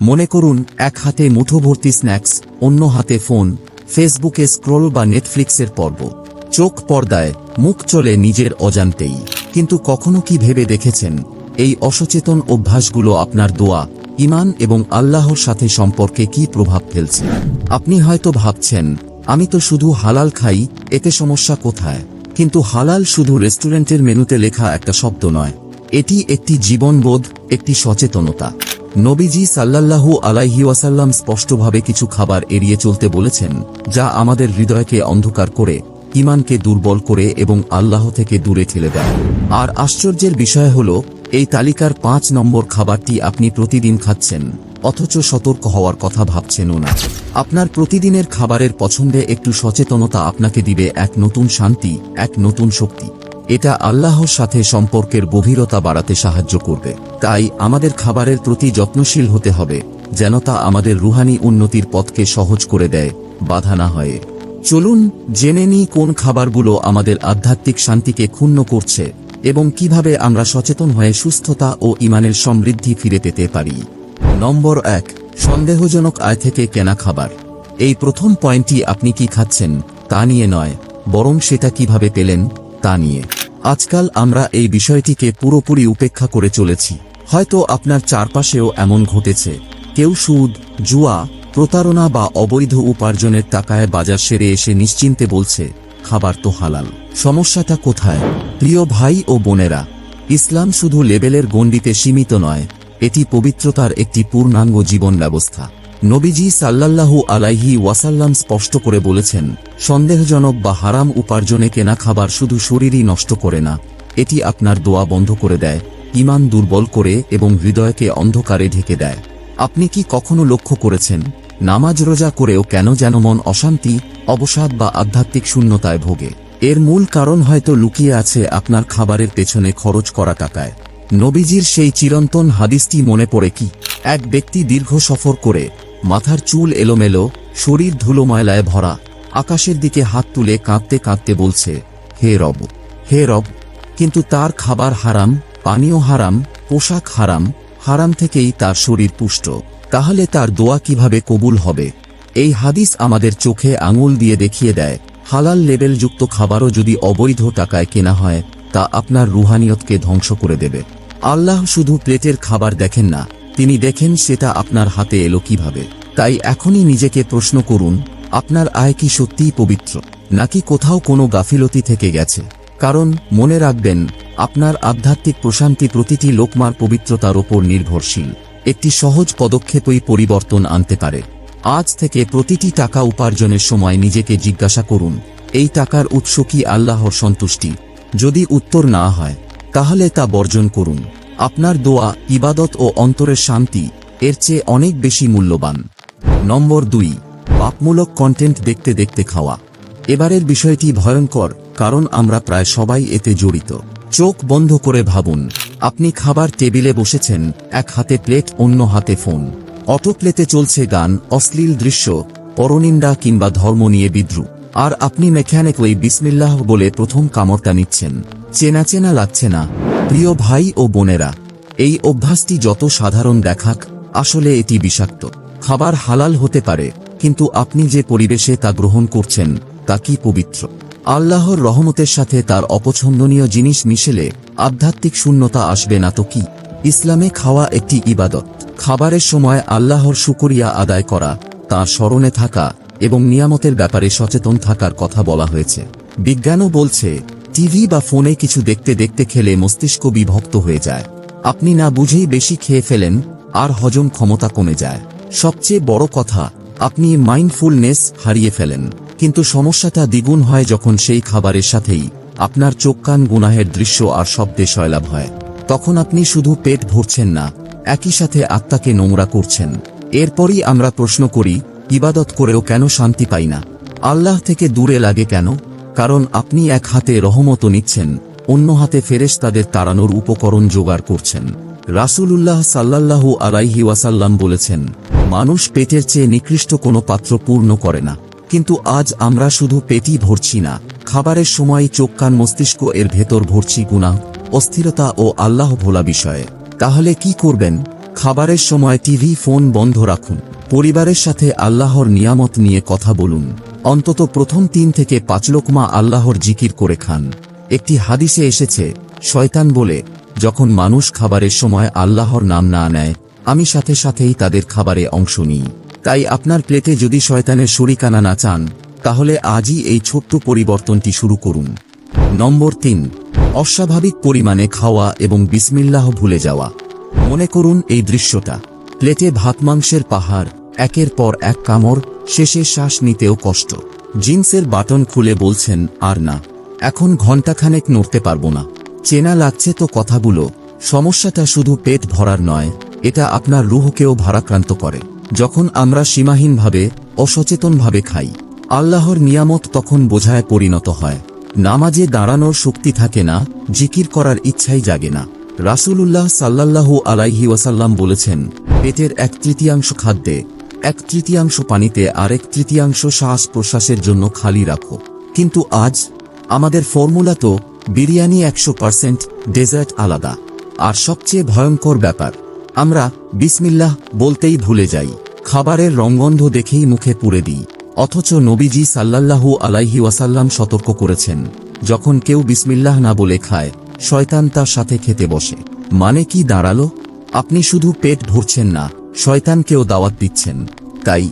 মনে করুন, এক হাতে মুঠোভর্তি স্ন্যাক্স, অন্য হাতে ফোন, ফেসবুকে স্ক্রোল বা নেটফ্লিক্সের পর্ব। চোখ পর্দায়, মুখ চলে নিজের অজান্তেই। কিন্তু কখনো কি ভেবে দেখেছেন? এই অসচেতন অভ্যাসগুলো আপনার দোয়া ইমান এবং আল্লাহর সাথে সম্পর্কে কি প্রভাব ফেলছে? আপনি হয়তো ভাবছেন, আমি তো শুধু হালাল খাই, এতে সমস্যা কোথায়? কিন্তু হালাল শুধু রেস্টুরেন্টের মেনুতে লেখা একটা শব্দ নয়। এটি একটি জীবনবোধ, একটি সচেতনতা। নবীজি সাল্লাল্লাহু আলাইহি ওয়াসাল্লাম স্পষ্টভাবে কিছু খাবার এড়িয়ে চলতে বলেছেন, যা আমাদের হৃদয়কে অন্ধকার করে ইমানকে দুর্বল করে এবং আল্লাহ থেকে দূরে ঠেলে দেয়। আর আশ্চর্যের বিষয় হল, এই তালিকার পাঁচ নম্বর খাবারটি আপনি প্রতিদিন খাচ্ছেন, অথচ সতর্ক হওয়ার কথা ভাবছেনও না। আপনার প্রতিদিনের খাবারের পছন্দে একটু সচেতনতা আপনাকে দিবে এক নতুন শান্তি, এক নতুন শক্তি। এটা আল্লাহর সাথে সম্পর্কের গভীরতা বাড়াতে সাহায্য করবে। তাই আমাদের খাবারের প্রতি যত্নশীল হতে হবে, যেন তা আমাদের রুহানি উন্নতির পথকে সহজ করে দেয়, বাধা না হয়। চলুন জেনে নিই কোন খাবারগুলো আমাদের আধ্যাত্মিক শান্তিকে ক্ষুণ্ণ করছে এবং কীভাবে আমরা সচেতন হয়ে সুস্থতা ও ইমানের সমৃদ্ধি ফিরে পেতে পারি। নম্বর এক, সন্দেহজনক আয় থেকে কেনা খাবার। এই প্রথম পয়েন্টটি আপনি কি খাচ্ছেন তা নিয়ে নয়, বরং সেটা কীভাবে পেলেন তা নিয়ে। আজকাল আমরা এই বিষয়টিকে পুরোপুরি উপেক্ষা করে চলেছি। হয়তো আপনার চারপাশেও এমন ঘটেছে। কেউ সুদ, জুয়া, প্রতারণা বা অবৈধ উপার্জনের টাকায় বাজার সেরে এসে নিশ্চিন্তে বলছে, খাবার তো হালাল। সমস্যাটা কোথায়? প্রিয় ভাই ও বোনেরা, ইসলাম শুধু লেবেলের গণ্ডিতে সীমিত নয়, এটি পবিত্রতার একটি পূর্ণাঙ্গ জীবন ব্যবস্থা নবীজি সাল্লাল্লাহু আলাইহি ওয়াসাল্লাম স্পষ্ট করে বলেছেন, সন্দেহজনক বা হারাম উপার্জনে কেনা খাবার শুধু শরীরই নষ্ট করে না, এটি আপনার দোয়া বন্ধ করে দেয় ইমান দুর্বল করে এবং হৃদয়কে অন্ধকারে ঢেকে দেয়। আপনি কি কখনো লক্ষ্য করেছেন, নামাজ রোজা করেও কেন যেন মন অশান্তি, অবসাদ বা আধ্যাত্মিক শূন্যতায় ভোগে? এর মূল কারণ হয়তো লুকিয়ে আছে আপনার খাবারের পেছনে খরচ করা টাকায়। নবীজির সেই চিরন্তন হাদিসটি মনে পড়ে কি? এক ব্যক্তি দীর্ঘ সফর করে মাথার চুল এলোমেলো, শরীর ধুলো ময়লায় ভরা, আকাশের দিকে হাত তুলে কাঁদতে কাঁদতে বলছে, হে রব হে রব, কিন্তু তার খাবার হারাম, পানীয় হারাম, পোশাক হারাম হারাম থেকেই তার শরীর পুষ্ট। তাহলে তার দোয়া কীভাবে কবুল হবে? এই হাদিস আমাদের চোখে আঙুল দিয়ে দেখিয়ে দেয়, হালাল লেবেলযুক্ত খাবারও যদি অবৈধ টাকায় কেনা হয়, তা আপনার রুহানিয়তকে ধ্বংস করে দেবে। আল্লাহ শুধু প্লেটের খাবার দেখেন না তিনি দেখেন সেটা আপনার হাতে এলো কীভাবে। তাই এখনই নিজেকে প্রশ্ন করুন, আপনার আয় কি সত্যিই পবিত্র? নাকি কোথাও কোনো গাফিলতি থেকে গেছে? কারণ, মনে রাখবেন, আপনার আধ্যাত্মিক প্রশান্তি প্রতিটি লোকমার পবিত্রতার ওপর নির্ভরশীল। একটি সহজ পদক্ষেপই পরিবর্তন আনতে পারে। আজ থেকে প্রতিটি টাকা উপার্জনের সময় নিজেকে জিজ্ঞাসা করুন, এই টাকার উৎস কি আল্লাহর সন্তুষ্টি? যদি উত্তর না হয়, তাহলে তা বর্জন করুন। আপনার দোয়া, ইবাদত ও অন্তরের শান্তি এর চেয়ে অনেক বেশি মূল্যবান। নম্বর দুই, পাপমূলক কন্টেন্ট দেখতে দেখতে খাওয়া। এবারের বিষয়টি ভয়ঙ্কর, কারণ আমরা প্রায় সবাই এতে জড়িত। চোখ বন্ধ করে ভাবুন, আপনি খাবার টেবিলে বসেছেন, এক হাতে প্লেট, অন্য হাতে ফোন। অটো প্লেতে চলছে গান, অশ্লীল দৃশ্য, পরনিন্দা কিংবা ধর্ম নিয়ে বিদ্রুপ। আর আপনি মেকানিক্যালি বিসমিল্লাহ বলে প্রথম কামড়টা নিচ্ছেন। চেনা চেনা লাগছে না প্রিয় ভাই ও বোনেরা, এই অভ্যাসটি যত সাধারণ দেখাক, আসলে এটি বিষাক্ত। খাবার হালাল হতে পারে, কিন্তু আপনি যে পরিবেশে তা গ্রহণ করছেন, তা কি পবিত্র? আল্লাহর রহমতের সাথে তার অপছন্দনীয় জিনিস মিশেলে আধ্যাত্মিক শূন্যতা আসবে না তো কি? ইসলামে খাওয়া একটি ইবাদত। খাবারের সময় আল্লাহর শুকরিয়া আদায় করা, তার স্মরণে থাকা এবং নিয়ামতের ব্যাপারে সচেতন থাকার কথা বলা হয়েছে। বিজ্ঞানও বলছে টিভি বা ফোনে কিছু দেখতে দেখতে খেলে মস্তিষ্ক বিভক্ত হয়ে যায়। আপনি না বুঝেই বেশি খেয়ে ফেলেন, আর হজম ক্ষমতা কমে যায়। সবচেয়ে বড় কথা, আপনি মাইন্ডফুলনেস হারিয়ে ফেলেন। কিন্তু সমস্যাটা দ্বিগুণ হয় যখন সেই খাবারের সাথেই আপনার চোখ কান গুনাহের দৃশ্য আর শব্দে সয়লাভ হয়। তখন আপনি শুধু পেট ভরছেন না, একই সাথে আত্মাকে নোংরা করছেন। এরপরই আমরা প্রশ্ন করি, ইবাদত করেও কেন শান্তি পাই না? আল্লাহ থেকে দূরে লাগে কেন? কারণ আপনি এক হাতে রহমত নিচ্ছেন, অন্য হাতে ফেরেশ তাদের তাড়ানোর উপকরণ জোগাড় করছেন। রাসূলুল্লাহ সাল্লাল্লাহু আলাইহি ওয়াসাল্লাম বলেছেন, মানুষ পেটের চেয়ে নিকৃষ্ট কোনো পাত্র পূর্ণ করে না, কিন্তু আজ আমরা শুধু পেটই ভরছি না, খাবারের সময় চোখ কান মস্তিষ্ক এর ভেতর ভরছি গুণা অস্থিরতা ও আল্লাহ ভোলা বিষয়ে। তাহলে কি করবেন? খাবারের সময় টিভি, ফোন বন্ধ রাখুন, পরিবারের সাথে আল্লাহর নিয়ামত নিয়ে কথা বলুন। অন্তত প্রথম তিন থেকে পাঁচ লোকমা আল্লাহর জিকির করে খান। একটি হাদিসে এসেছে, শয়তান বলে, যখন মানুষ খাবারের সময় আল্লাহর নাম না নেয়, আমি সাথে সাথেই তাদের খাবারে অংশ নিই। তাই আপনার প্লেটে যদি শয়তানের শরিকানা না চান, তাহলে আজই এই ছোট্ট পরিবর্তনটি শুরু করুন। নম্বর তিন, অস্বাভাবিক পরিমাণে খাওয়া এবং বিসমিল্লাহ ভুলে যাওয়া। মনে করুন এই দৃশ্যটা। প্লেটে ভাত মাংসের পাহাড়, একের পর এক কামড় শেষে শ্বাস নিতেও কষ্ট। জিন্সের বাটন খুলে বলছেন, আর না, এখন ঘণ্টাখানেক নড়তে পারব না। চেনা লাগছে তো কথাগুলো। সমস্যাটা শুধু পেট ভরার নয়, এটা আপনার রুহকেও ভারাক্রান্ত করে। যখন আমরা সীমাহীনভাবে, অসচেতনভাবে খাই, আল্লাহর নিয়ামত তখন বোঝায় পরিণত হয়। নামাজে দাঁড়ানোর শক্তি থাকে না, জিকির করার ইচ্ছাই জাগে না। রাসূলুল্লাহ সাল্লাল্লাহু আলাইহি ওয়াসাল্লাম বলেছেন, পেটের এক তৃতীয়াংশ খাদ্যে এক তৃতীয়াংশ পানিতে আর এক তৃতীয়াংশ শ্বাস প্রশ্বাসের জন্য খালি রাখো। কিন্তু আজ, আমাদের ফর্মুলা তো বিরিয়ানি একশো পার্সেন্ট, ডেজার্ট আলাদা। আর সবচেয়ে ভয়ঙ্কর ব্যাপার, আমরা বিসমিল্লাহ বলতেই ভুলে যাই। খাবারের রঙ্গন্ধ দেখেই মুখে পুরে দিই। অথচ নবীজি সাল্লাল্লাহু আলাইহি ওয়াসাল্লাম সতর্ক করেছেন, যখন কেউ বিসমিল্লাহ না বলে খায়, শয়তান তার সাথে খেতে বসে। মানে কি দাঁড়াল? আপনি শুধু পেট ভরছেন না শয়তানকেও দাওয়াত দিচ্ছেন। তাই,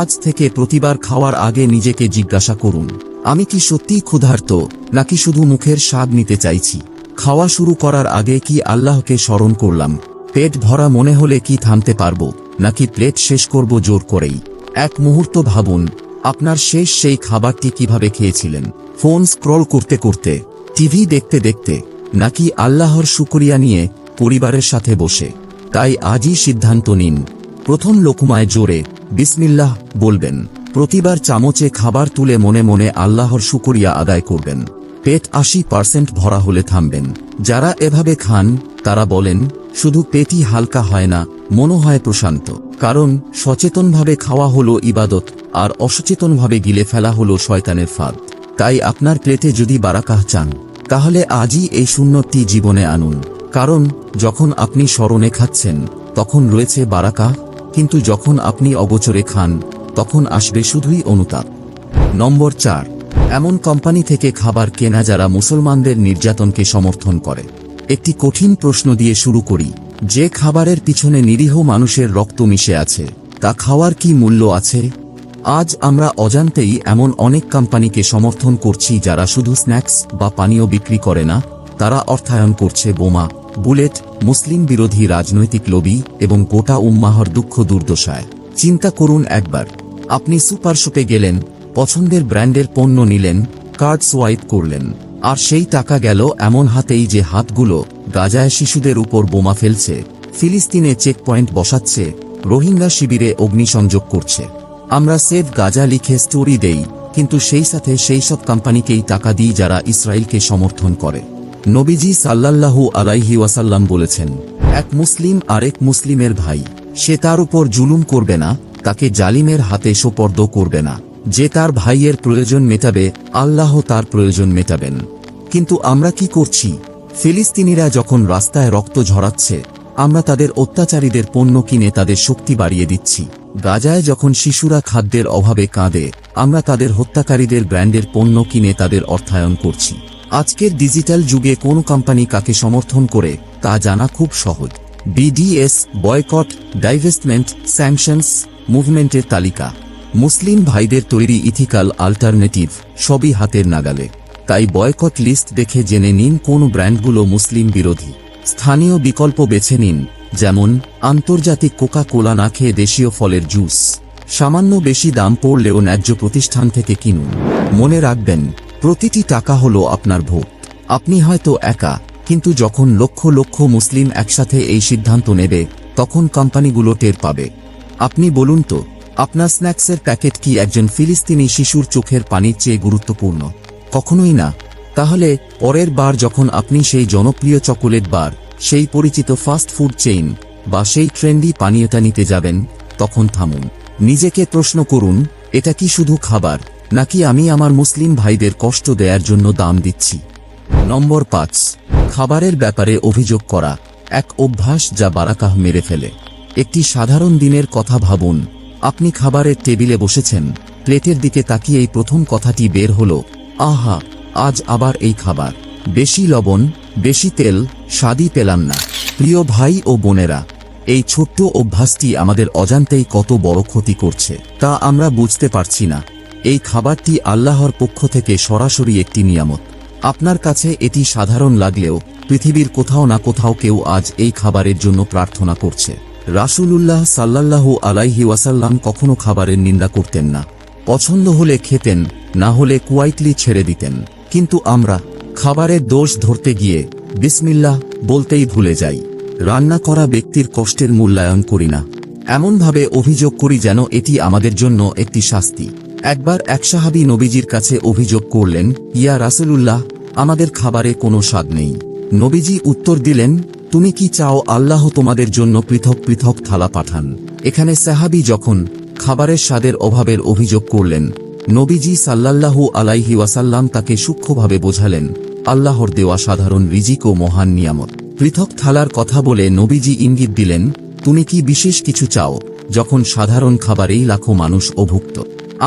আজ থেকে প্রতিবার খাওয়ার আগে নিজেকে জিজ্ঞাসা করুন, আমি কি সত্যিই ক্ষুধার্ত, নাকি শুধু মুখের স্বাদ নিতে চাইছি? খাওয়া শুরু করার আগে কি আল্লাহকে স্মরণ করলাম? পেট ভরা মনে হলে কি থামতে পারব, নাকি প্লেট শেষ করব জোর করেই? এক মুহূর্ত ভাবুন, আপনার শেষ সেই খাবারটি কীভাবে খেয়েছিলেন? ফোন স্ক্রল করতে করতে, টিভি দেখতে দেখতে, নাকি আল্লাহর শুকরিয়া নিয়ে পরিবারের সাথে বসে? তাই আজই সিদ্ধান্ত নিন। প্রথম লোকমায় জোরে বিসমিল্লাহ বলবেন। প্রতিবার চামচে খাবার তুলে মনে মনে আল্লাহর শুকরিয়া আদায় করবেন। পেট আশি পার্সেন্ট ভরা হলে থামবেন। যারা এভাবে খান, তারা বলেন, শুধু পেটই হালকা হয় না মনো হয় প্রশান্ত। কারণ, সচেতনভাবে খাওয়া হলো ইবাদত, আর অসচেতনভাবে গিলে ফেলা হলো শয়তানের ফাঁদ। তাই আপনার প্লেটে যদি বারাকাহ চান, তাহলে আজই এই শূন্যটি জীবনে আনুন। কারণ, যখন আপনি স্মরণে খাচ্ছেন, তখন রয়েছে বারাকা, কিন্তু যখন আপনি অগোচরে খান, তখন আসবে শুধুই অনুতাপ। নম্বর চার। এমন কোম্পানি থেকে খাবার কেনা যারা মুসলমানদের নির্যাতনকে সমর্থন করে। একটি কঠিন প্রশ্ন দিয়ে শুরু করি, যে খাবারের পিছনে নিরীহ মানুষের রক্ত মিশে আছে, তা খাওয়ার কি মূল্য আছে? আজ আমরা অজান্তেই এমন অনেক কোম্পানিকে সমর্থন করছি যারা শুধু স্ন্যাক্স বা পানীয় বিক্রি করে না, তারা অর্থায়ন করছে বোমা বুলেট, মুসলিম বিরোধী রাজনৈতিক লবি এবং গোটা উম্মাহর দুঃখ দুর্দশায়। চিন্তা করুন একবার। আপনি সুপার শপে গেলেন, পছন্দের ব্র্যান্ডের পণ্য নিলেন, কার্ড সোয়াইপ করলেন, আর সেই টাকা গেল এমন হাতেই যে হাতগুলো গাজায় শিশুদের উপর বোমা ফেলছে, ফিলিস্তিনে চেকপয়েন্ট বসাচ্ছে, রোহিঙ্গা শিবিরে অগ্নিসংযোগ করছে। আমরা সেভ গাজা লিখে স্টোরি দেই, কিন্তু সেই সাথে সেই সব কোম্পানিকেই টাকা দিই যারা ইসরায়েলকে সমর্থন করে। নবীজি সাল্লাল্লাহু আলাইহি ওয়াসাল্লাম বলেছেন, এক মুসলিম আরেক মুসলিমের ভাই, সে তার উপর জুলুম করবে না, তাকে জালিমের হাতে সোপর্দ করবে না। যে তার ভাইয়ের প্রয়োজন মেটাবে, আল্লাহ তার প্রয়োজন মেটাবেন। কিন্তু আমরা কি করছি? ফিলিস্তিনিরা যখন রাস্তায় রক্ত ঝরাচ্ছে, আমরা তাদের অত্যাচারীদের পণ্য কিনে তাদের শক্তি বাড়িয়ে দিচ্ছি। গাজায় যখন শিশুরা খাদ্যের অভাবে কাঁদে, আমরা তাদের হত্যাকারীদের ব্র্যান্ডের পণ্য কিনে তাদের অর্থায়ন করছি। আজকের ডিজিটাল যুগে কোন কোম্পানি কাকে সমর্থন করে, তা জানা খুব সহজ। বিডিএস বয়কট ডাইভেস্টমেন্ট স্যাংশনস মুভমেন্টের তালিকা। মুসলিম ভাইদের তৈরি ইথিক্যাল আল্টারনেটিভ সবই হাতের নাগালে। তাই বয়কট লিস্ট দেখে জেনে নিন কোন ব্র্যান্ডগুলো মুসলিম বিরোধী। স্থানীয় বিকল্প বেছে নিন, যেমন, আন্তর্জাতিক কোকা কোলা না খেয়ে দেশীয় ফলের জুস। সামান্য বেশি দাম পড়লেও ন্যায্য প্রতিষ্ঠান থেকে কিনুন। মনে রাখবেন প্রতিটি টাকা হলো আপনার ভোট। আপনি হয়তো একা, কিন্তু যখন লক্ষ লক্ষ মুসলিম একসাথে এই সিদ্ধান্ত নেবে, তখন কোম্পানিগুলো টের পাবে। আপনি বলুন তো, আপনার স্ন্যাক্সের প্যাকেট কি একজন ফিলিস্তিনি শিশুর চোখের পানির চেয়ে গুরুত্বপূর্ণ? কখনোই না। তাহলে, পরের বার যখন আপনি সেই জনপ্রিয় চকোলেট বার, সেই পরিচিত ফাস্ট ফুড চেইন, বা সেই ট্রেন্ডি পানীয়টা নিতে যাবেন, তখন থামুন। নিজেকে প্রশ্ন করুন, এটা কি শুধু খাবার? নাকি আমি আমার মুসলিম ভাইদের কষ্ট দেয়ার জন্য দাম দিচ্ছি? নম্বর পাঁচ, খাবারের ব্যাপারে অভিযোগ করা, এক অভ্যাস যা বারাকাহ মেরে ফেলে। একটি সাধারণ দিনের কথা ভাবুন, আপনি খাবারের টেবিলে বসেছেন, প্লেটের দিকে তাকিয়েই প্রথম কথাটি বের হল, আহা, আজ আবার এই খাবার। বেশি লবণ, বেশি তেল, স্বাদই পেলাম না। প্রিয় ভাই ও বোনেরা, এই ছোট্ট অভ্যাসটি আমাদের অজান্তেই কত বড় ক্ষতি করছে, তা আমরা বুঝতে পারছি না। এই খাবারটি আল্লাহর পক্ষ থেকে সরাসরি একটি নিয়ামত। আপনার কাছে এটি সাধারণ লাগলেও পৃথিবীর কোথাও না কোথাও কেউ আজ এই খাবারের জন্য প্রার্থনা করছে। রাসূলুল্লাহ সাল্লাল্লাহু আলাইহি ওয়াসাল্লাম কখনো খাবারের নিন্দা করতেন না। পছন্দ হলে খেতেন, না হলে কুয়াইটলি ছেড়ে দিতেন। কিন্তু আমরা খাবারের দোষ ধরতে গিয়ে বিসমিল্লাহ বলতেই ভুলে যাই। রান্না করা ব্যক্তির কষ্টের মূল্যায়ন করি না। এমনভাবে অভিযোগ করি যেন এটি আমাদের জন্য একটি শাস্তি। একবার এক সাহাবি নবীজির কাছে অভিযোগ করলেন, ইয়া রাসূলুল্লাহ, আমাদের খাবারে কোনো স্বাদ নেই। নবীজি উত্তর দিলেন, তুমি কি চাও আল্লাহ তোমাদের জন্য পৃথক পৃথক থালা পাঠান? এখানে সাহাবি যখন খাবারের স্বাদের অভাবের অভিযোগ করলেন, নবীজি সাল্লাল্লাহু আলাইহি ওয়াসাল্লাম তাকে সূক্ষ্মভাবে বোঝালেন, আল্লাহর দেওয়া সাধারণ রিজিক ও মহান নিয়ামত। পৃথক থালার কথা বলে নবীজি ইঙ্গিত দিলেন, তুমি কি বিশেষ কিছু চাও যখন সাধারণ খাবারেই লাখো মানুষ অভুক্ত?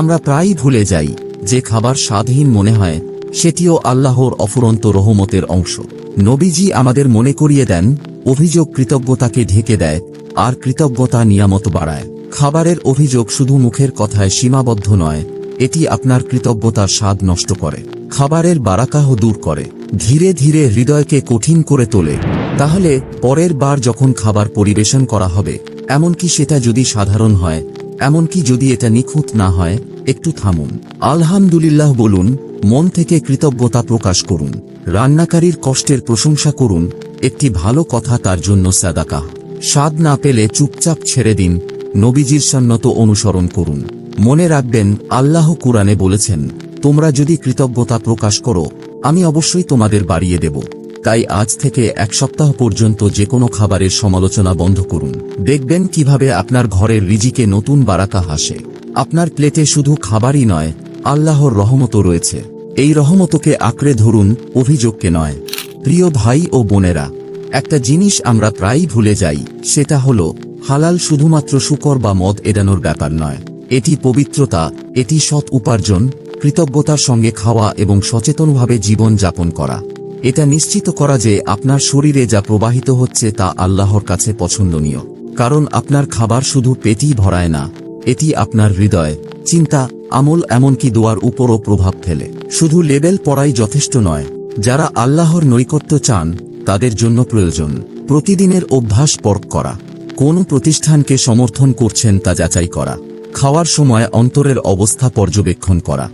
আমরা প্রায়ই ভুলে যাই যে খাবার স্বাদহীন মনে হয়, সেটিও আল্লাহর অফুরন্ত রহমতের অংশ। নবীজি আমাদের মনে করিয়ে দেন, অভিযোগ কৃতজ্ঞতাকে ঢেকে দেয়, আর কৃতজ্ঞতা নিয়ামত বাড়ায়। খাবারের অভিযোগ শুধু মুখের কথায় সীমাবদ্ধ নয়, এটি আপনার কৃতজ্ঞতার স্বাদ নষ্ট করে। খাবারের বারাকাহ দূর করে, ধীরে ধীরে হৃদয়কে কঠিন করে তোলে। তাহলে পরের বার যখন খাবার পরিবেশন করা হবে, এমনকি সেটা যদি সাধারণ হয় এমনকি যদি এটা নিখুঁত না হয়, একটু থামুন। আলহামদুলিল্লাহ বলুন, মন থেকে কৃতজ্ঞতা প্রকাশ করুন। রান্নাকারীর কষ্টের প্রশংসা করুন, একটি ভালো কথা তার জন্য সাদাকা। স্বাদ না পেলে চুপচাপ ছেড়ে দিন, নবীজির সন্নত অনুসরণ করুন। মনে রাখবেন, আল্লাহ কুরআনে বলেছেন, তোমরা যদি কৃতজ্ঞতা প্রকাশ করো, আমি অবশ্যই তোমাদের বাড়িয়ে দেব। তাই আজ থেকে এক সপ্তাহ পর্যন্ত যে কোনো খাবারের সমালোচনা বন্ধ করুন। দেখবেন কীভাবে আপনার ঘরের রিজিকে নতুন বারাকা হাসে। আপনার প্লেটে শুধু খাবারই নয়, আল্লাহর রহমতও রয়েছে। এই রহমতকে আঁকড়ে ধরুন, অভিযোগকে নয়। প্রিয় ভাই ও বোনেরা, একটা জিনিস আমরা প্রায়ই ভুলে যাই, সেটা হল, হালাল শুধুমাত্র শুকর বা মদ এড়ানোর ব্যাপার নয়। এটি পবিত্রতা, এটি সৎ উপার্জন, কৃতজ্ঞতার সঙ্গে খাওয়া এবং সচেতনভাবে জীবন যাপন করা। এটা নিশ্চিত করা যে আপনার শরীরে যা প্রবাহিত হচ্ছে তা আল্লাহর কাছে পছন্দনীয়। কারণ আপনার খাবার শুধু পেটই ভরায় না, এটি আপনার হৃদয়, চিন্তা, আমল এমনকি দোয়ার উপরও প্রভাব ফেলে। শুধু লেবেল পড়াই যথেষ্ট নয়, যারা আল্লাহর নৈকট্য চান, তাদের জন্য প্রয়োজন। প্রতিদিনের অভ্যাস পর্ক করা। কোন প্রতিষ্ঠানকে সমর্থন করছেন তা যাচাই করা। খাওয়ার সময় অন্তরের অবস্থা পর্যবেক্ষণ করা।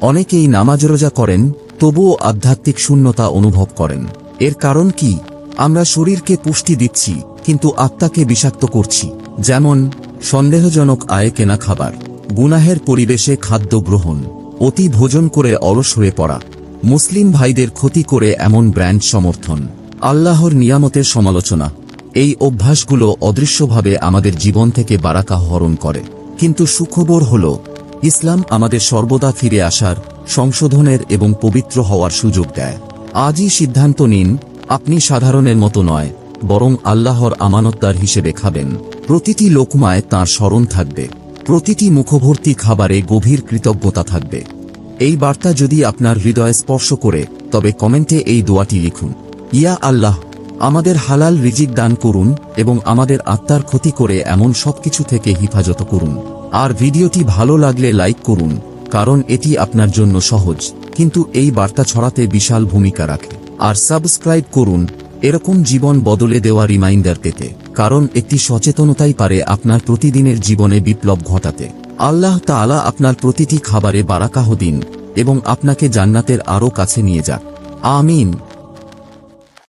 অনেকেই নামাজ রোজা করেন তবুও আধ্যাত্মিক শূন্যতা অনুভব করেন। এর কারণ কি? আমরা শরীরকে পুষ্টি দিচ্ছি, কিন্তু আত্মাকে বিষাক্ত করছি। যেমন, সন্দেহজনক আয়ে কেনা খাবার, গুনাহের পরিবেশে খাদ্য গ্রহণ, অতি ভোজন করে অলস হয়ে পড়া, মুসলিম ভাইদের ক্ষতি করে এমন ব্র্যান্ড সমর্থন, আল্লাহর নিয়ামতের সমালোচনা, এই অভ্যাসগুলো অদৃশ্যভাবে আমাদের জীবন থেকে বারাকা হরণ করে। কিন্তু সুখবর হল, ইসলাম আমাদের সর্বদা ফিরে আসার সংশোধনের এবং পবিত্র হওয়ার সুযোগ দেয়। আজই সিদ্ধান্ত নিন, আপনি সাধারণের মতো নয়, বরং আল্লাহর আমানতদার হিসেবে খাবেন। প্রতিটি লোকমায় তার স্মরণ থাকবে। প্রতিটি মুখভর্তি খাবারে গভীর কৃতজ্ঞতা থাকবে। এই বার্তা যদি আপনার হৃদয় স্পর্শ করে, তবে কমেন্টে এই দোয়াটি লিখুন। ইয়া আল্লাহ, আমাদের হালাল রিজিক দান করুন এবং আমাদের আত্মার ক্ষতি করে এমন সবকিছু থেকে হিফাজত করুন। আর ভিডিওটি ভালো লাগলে লাইক করুন। কারণ এটি আপনার জন্য সহজ, কিন্তু এই বার্তা ছড়াতে বিশাল ভূমিকা রাখে। আর সাবস্ক্রাইব করুন, এরকম জীবন বদলে দেওয়া রিমাইন্ডার পেতে, কারণ একটি সচেতনতাই পারে আপনার প্রতিদিনের জীবনে বিপ্লব ঘটাতে। আল্লাহ তালা আপনার প্রতিটি খাবারে বারাকাহ দিন, এবং আপনাকে জান্নাতের আরও কাছে নিয়ে যাক। আমিন।